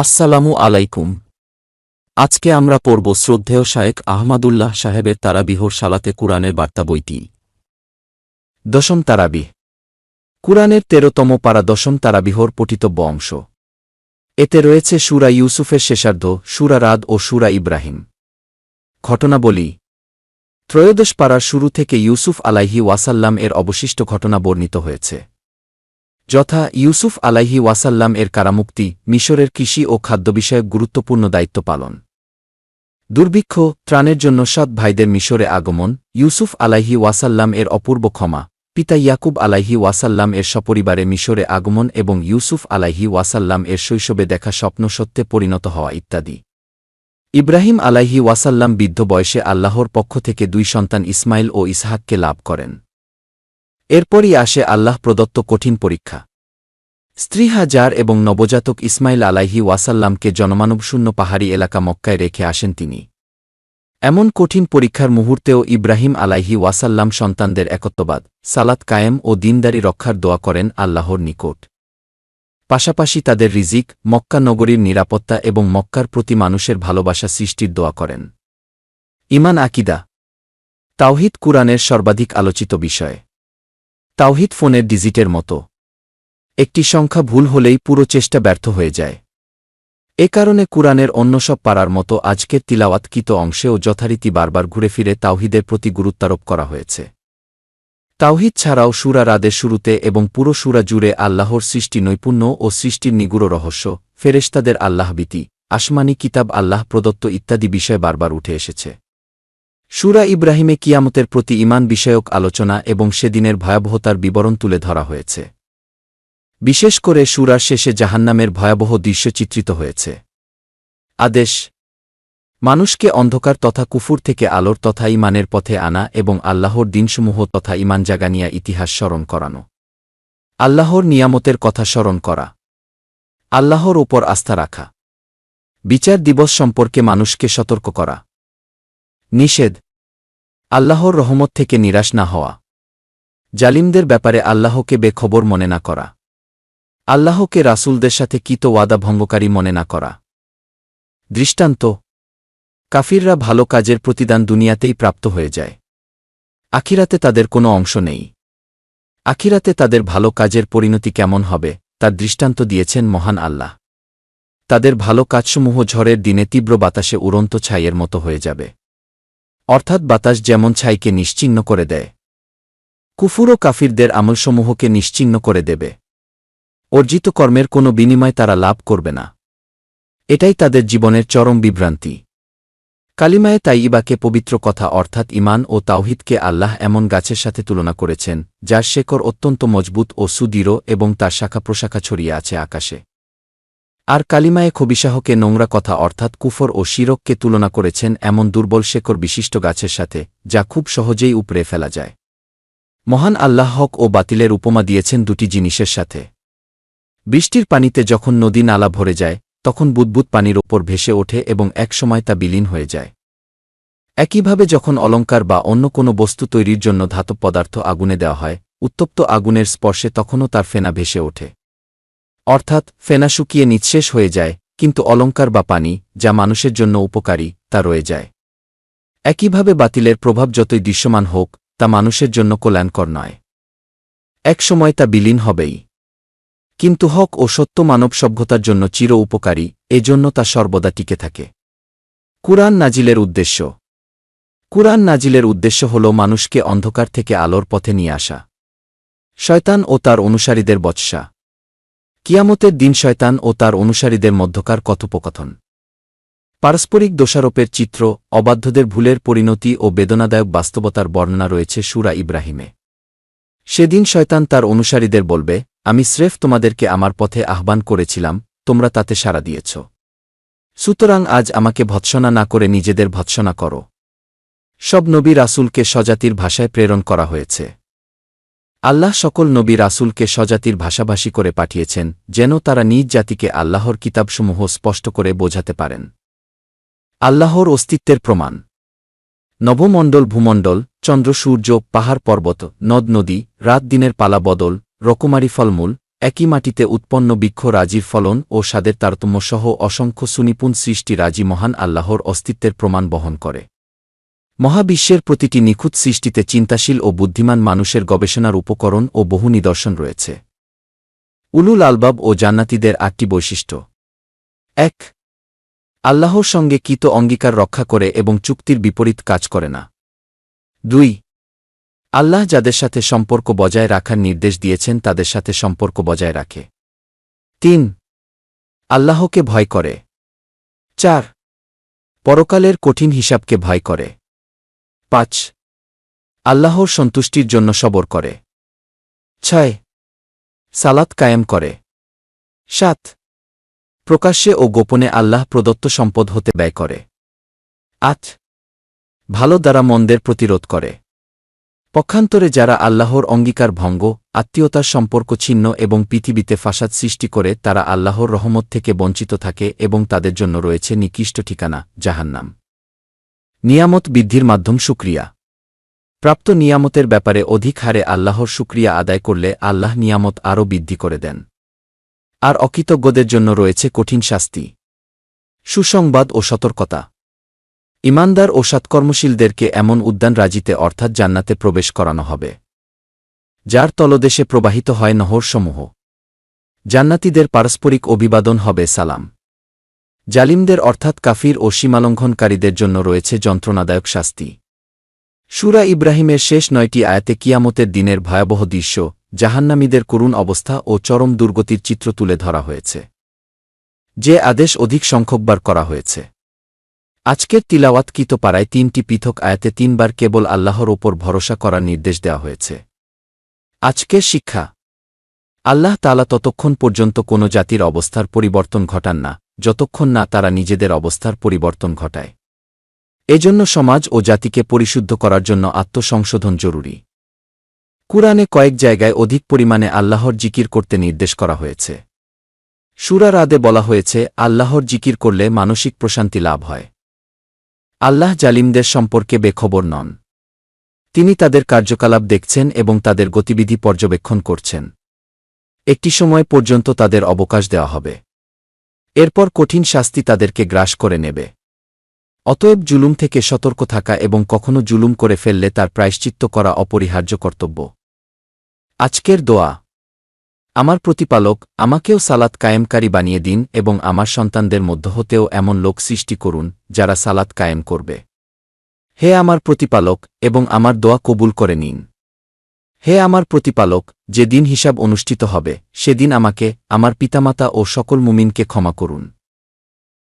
আসসালামু আলাইকুম। আজকে আমরা পড়ব শ্রদ্ধেয় শায়েক আহমাদুল্লাহ সাহেবের তারাবিহর সালাতে কুরআনের বার্তা বইটি। দশম তারাবিহ। কুরআনের তেরোতম পারা দশম তারাবিহর পঠিতব্য অংশ। এতে রয়েছে সুরা ইউসুফের শেষার্ধ, সুরা রাদ ও সুরা ইব্রাহিম। ঘটনা বলি ত্রয়োদশ পাড়ার শুরু থেকে ইউসুফ আলাইহি ওয়াসাল্লাম এর অবশিষ্ট ঘটনা বর্ণিত হয়েছে। যথা ইউসুফ আলাইহি ওয়াসাল্লাম এর কারামুক্তি, মিশরের কৃষি ও খাদ্য বিষয়ক গুরুত্বপূর্ণ দায়িত্ব পালন। দুর্ভিক্ষ, ত্রাণের জন্য সৎ ভাইদের মিশরে আগমন, ইউসুফ আলাইহি ওয়াসাল্লাম এর অপূর্ব ক্ষমা, পিতা ইয়াকুব আলাইহি ওয়াসাল্লাম এর সপরিবারে মিশরে আগমন এবং ইউসুফ আলাইহি ওয়াসাল্লাম এর শৈশবে দেখা স্বপ্ন সত্যে পরিণত হওয়া ইত্যাদি। ইব্রাহিম আলাইহি ওয়াসাল্লাম বৃদ্ধ বয়সে আল্লাহর পক্ষ থেকে দুই সন্তান ইসমাইল ও ইসহাককে লাভ করেন। এরপরই আসে আল্লাহ প্রদত্ত কঠিন পরীক্ষা। স্ত্রী হাজার এবং নবজাতক ইসমাইল আলাইহি ওয়াসাল্লামকে জনমানবশূন্য পাহাড়ি এলাকা মক্কায় রেখে আসেন তিনি। এমন কঠিন পরীক্ষার মুহূর্তেও ইব্রাহিম আলাইহি ওয়াসাল্লাম সন্তানদের একত্ববাদ, সালাত কায়েম ও দিনদারি রক্ষার দোয়া করেন আল্লাহর নিকট। পাশাপাশি তাদের রিজিক, মক্কা নগরীর নিরাপত্তা এবং মক্কার প্রতি মানুষের ভালোবাসা সৃষ্টির দোয়া করেন। ইমান আকিদা। তাওহিদ কুরআনের সর্বাধিক আলোচিত বিষয়। তাওহিদ ফোনের ডিজিটের মতো। একটি সংখ্যা ভুল হলেই পুরো চেষ্টা ব্যর্থ হয়ে যায়। এ কারণে কুরআনের অন্য সব পাড়ার মতো আজকের তিলাওয়াতকৃত অংশেও যথারীতি বারবার ঘুরে ফিরে তাওহিদের প্রতি গুরুত্বারোপ করা হয়েছে। তাওহিদ ছাড়াও সুরা রাদের শুরুতে এবং পুরো সুরা জুড়ে আল্লাহর সৃষ্টি নৈপুণ্য ও সৃষ্টির নিগুড় রহস্য, ফেরেশতাদের আল্লাহবিতি, আসমানি কিতাব আল্লাহ প্রদত্ত ইত্যাদি বিষয় বারবার উঠে এসেছে। সুরা ইব্রাহিমে কিয়ামতের প্রতি ইমান বিষয়ক আলোচনা এবং সেদিনের ভয়াবহতার বিবরণ তুলে ধরা হয়েছে। বিশেষ করে সুরার শেষে জাহান্নামের ভয়াবহ দৃশ্য চিত্রিত হয়েছে। আদেশ, মানুষকে অন্ধকার তথা কুফুর থেকে আলোর তথা ইমানের পথে আনা এবং আল্লাহর দিনসমূহ তথা ইমান জাগানিয়া ইতিহাস স্মরণ করানো। আল্লাহর নিয়ামতের কথা স্মরণ করা। আল্লাহর ওপর আস্থা রাখা। বিচার দিবস সম্পর্কে মানুষকে সতর্ক করা। নিষেধ আল্লাহর রহমত থেকে নিরাশ না হওয়া। জালিমদের ব্যাপারে আল্লাহকে বেখবর মনে না করা। আল্লাহকে রাসূলদের সাথে কিত ওয়াদা ভঙ্গকারী মনে না করা। দৃষ্টান্ত, কাফিররা ভালো কাজের প্রতিদান দুনিয়াতেই প্রাপ্ত হয়ে যায়। আখিরাতে তাদের কোনো অংশ নেই। আখিরাতে তাদের ভালো কাজের পরিণতি কেমন হবে তার দৃষ্টান্ত দিয়েছেন মহান আল্লাহ। তাদের ভালো কাজসমূহ ঝড়ের দিনে তীব্র বাতাসে উড়ন্ত ছাইয়ের মতো হয়ে যাবে। অর্থাৎ বাতাস যেমন ছাইকে নিশ্চিহ্ন করে দেয়। কুফুর ও কাফিরদের আমলসমূহকে নিশ্চিহ্ন করে দেবে। অর্জিত কর্মের কোনো বিনিময় তারা লাভ করবে না। এটাই তাদের জীবনের চরম বিভ্রান্তি। কালিমায়ে তাইবাকে পবিত্র কথা অর্থাৎ ইমান ও তাওহিদকে আল্লাহ এমন গাছের সাথে তুলনা করেছেন, যার শেকড় অত্যন্ত মজবুত ও সুদৃঢ় এবং তার শাখা প্রশাখা ছড়িয়ে আছে আকাশে। আর কালিমায়ে খবিসাহকে নোংরা কথা অর্থাৎ কুফর ও শিরককে তুলনা করেছেন এমন দুর্বল শেকড় বিশিষ্ট গাছের সাথে, যা খুব সহজেই উপড়ে ফেলা যায়। মহান আল্লাহ হক ও বাতিলের উপমা দিয়েছেন দুটি জিনিসের সাথে। বৃষ্টির পানিতে যখন নদী নালা ভরে যায়, তখন বুদবুদ পানির ওপর ভেসে ওঠে এবং একসময় তা বিলীন হয়ে যায়। একইভাবে যখন অলঙ্কার বা অন্য কোনো বস্তু তৈরির জন্য ধাতব পদার্থ আগুনে দেওয়া হয়, উত্তপ্ত আগুনের স্পর্শে তখনও তার ফেনা ভেসে ওঠে। অর্থাৎ ফেনা শুকিয়ে নিঃশেষ হয়ে যায়, কিন্তু অলঙ্কার বা পানি, যা মানুষের জন্য উপকারী, তা রয়ে যায়। একইভাবে বাতিলের প্রভাব যতই দৃশ্যমান হোক, তা মানুষের জন্য কল্যাণকর নয়। এক সময় তা বিলীন হবেই। কিন্তু হক ও সত্য মানব সভ্যতার জন্য চির উপকারী, এজন্য তা সর্বদা টিকে থাকে। কুরআন নাজিলের উদ্দেশ্য। কুরআন নাজিলের উদ্দেশ্য হল মানুষকে অন্ধকার থেকে আলোর পথে নিয়ে আসা। শয়তান ও তার অনুসারীদের বৎসা কিয়ামতের দিন শয়তান ও তার অনুসারীদের মধ্যকার কথোপকথন। পারস্পরিক দোষারোপের চিত্র, অবাধ্যদের ভুলের পরিণতি ও বেদনাদায়ক বাস্তবতার বর্ণনা রয়েছে সুরা ইব্রাহিমে। সেদিন শয়তান তার অনুসারীদের বলবে, আমি স্রেফ তোমাদেরকে আমার পথে আহ্বান করেছিলাম, তোমরা তাতে সাড়া দিয়েছ। সুতরাং আজ আমাকে ভৎসনা না করে নিজেদের ভৎসনা করো। সব নবী রাসুলকে স্বজাতির ভাষায় প্রেরণ করা হয়েছে। আল্লাহ সকল নবী রাসুলকে স্বজাতির ভাষাভাষী করে পাঠিয়েছেন, যেন তারা নিজ জাতিকে আল্লাহর কিতাবসমূহ স্পষ্ট করে বোঝাতে পারেন। আল্লাহর অস্তিত্বের প্রমাণ। নবমণ্ডল ভূমণ্ডল, চন্দ্র, সূর্য, পাহাড়, পর্বত, নদ, নদী, রাত, দিনের পালা, বদল, রকমারি ফলমূল, একই মাটিতে উৎপন্ন বৃক্ষ, রাজির ফলন ও স্বাদের তারতম্যসহ অসংখ্য সুনিপুণ সৃষ্টি রাজি মহান আল্লাহর অস্তিত্বের প্রমাণ বহন করে। মহাবিশ্বের প্রতিটি নিখুঁত সৃষ্টিতে চিন্তাশীল ও বুদ্ধিমান মানুষের গবেষণার উপকরণ ও বহু নিদর্শন রয়েছে। উলুল আলবাব ও জান্নাতিদের আটটি বৈশিষ্ট্য। এক, আল্লাহর সঙ্গে কিত অঙ্গীকার রক্ষা করে এবং চুক্তির বিপরীত কাজ করে না। দুই, আল্লাহ যাদের সাথে সম্পর্ক বজায় রাখার নির্দেশ দিয়েছেন তাদের সাথে সম্পর্ক বজায় রাখে। তিন, আল্লাহকে ভয় করে। চার, পরকালের কঠিন হিসাবকে ভয় করে। পাঁচ। আল্লাহর সন্তুষ্টির জন্য সবর করে। ছয়। সালাত কায়েম করে। সাত। প্রকাশ্যে ও গোপনে আল্লাহ প্রদত্ত সম্পদ হতে ব্যয় করে। আট। ভালো দ্বারা মন্দের প্রতিরোধ করে। পক্ষান্তরে যারা আল্লাহর অঙ্গীকার ভঙ্গ, আত্মীয়তার সম্পর্ক ছিন্ন এবং পৃথিবীতে ফাসাদ সৃষ্টি করে, তারা আল্লাহর রহমত থেকে বঞ্চিত থাকে এবং তাদের জন্য রয়েছে নিকৃষ্ট ঠিকানা, জাহান্নাম। নিয়ামত বৃদ্ধির মাধ্যম সুক্রিয়া। প্রাপ্ত নিয়ামতের ব্যাপারে অধিক হারে আল্লাহর সুক্রিয়া আদায় করলে আল্লাহ নিয়ামত আরও বৃদ্ধি করে দেন। আর অকৃতজ্ঞদের জন্য রয়েছে কঠিন শাস্তি। সুসংবাদ ও সতর্কতা। ইমানদার ও সৎকর্মশীলদেরকে এমন উদ্যান রাজিতে অর্থাৎ জান্নাতে প্রবেশ করানো হবে। যার তলদেশে প্রবাহিত হয় নহরসমূহ। জান্নাতিদের পারস্পরিক অভিবাদন হবে সালাম। জালিমদের অর্থাৎ কাফির ও সীমালঙ্ঘনকারীদের জন্য রয়েছে যন্ত্রণাদায়ক শাস্তি। সুরা ইব্রাহিমের শেষ নয়টি আয়াতে কিয়ামতের দিনের ভয়াবহ দৃশ্য, জাহান্নামীদের করুণ অবস্থা ও চরম দুর্গতির চিত্র তুলে ধরা হয়েছে। যে আদেশ অধিক সংখ্যকবার করা হয়েছে। আজকের তিলাওয়াতকৃত পাড়ায় তিনটি পৃথক আয়াতে তিনবার কেবল আল্লাহর ওপর ভরসা করার নির্দেশ দেওয়া হয়েছে। আজকের শিক্ষা। আল্লাহ তালা ততক্ষণ পর্যন্ত কোনো জাতির অবস্থার পরিবর্তন ঘটান না। যতক্ষণ না তারা নিজেদের অবস্থার পরিবর্তন ঘটায়। এজন্য সমাজ ও জাতিকে পরিশুদ্ধ করার জন্য আত্মসংশোধন জরুরি। কুরআনে কয়েক জায়গায় অধিক পরিমাণে আল্লাহর জিকির করতে নির্দেশ করা হয়েছে। সুরার আদে বলা হয়েছে, আল্লাহর জিকির করলে মানসিক প্রশান্তি লাভ হয়। আল্লাহ জালিমদের সম্পর্কে বেখবর নন। তিনি তাদের কার্যকলাপ দেখছেন এবং তাদের গতিবিধি পর্যবেক্ষণ করছেন। একটি সময় পর্যন্ত তাদের অবকাশ দেওয়া হবে। এরপর কঠিন শাস্তি তাদেরকে গ্রাস করে নেবে। অতএব জুলুম থেকে সতর্ক থাকা এবং কখনো জুলুম করে ফেললে তার প্রায়শ্চিত্ত করা অপরিহার্য কর্তব্য। আজকের দোয়া। আমার প্রতিপালক, আমাকেও সালাত কায়েমকারী বানিয়ে দিন এবং আমার সন্তানদের মধ্য হতেও এমন লোক সৃষ্টি করুন, যারা সালাত কায়েম করবে। হে আমার প্রতিপালক, এবং আমার দোয়া কবুল করে নিন। হে আমার প্রতিপালক, যে দিন হিসাব অনুষ্ঠিত হবে, সেদিন আমাকে, আমার পিতামাতা ও সকল মুমিনকে ক্ষমা করুন।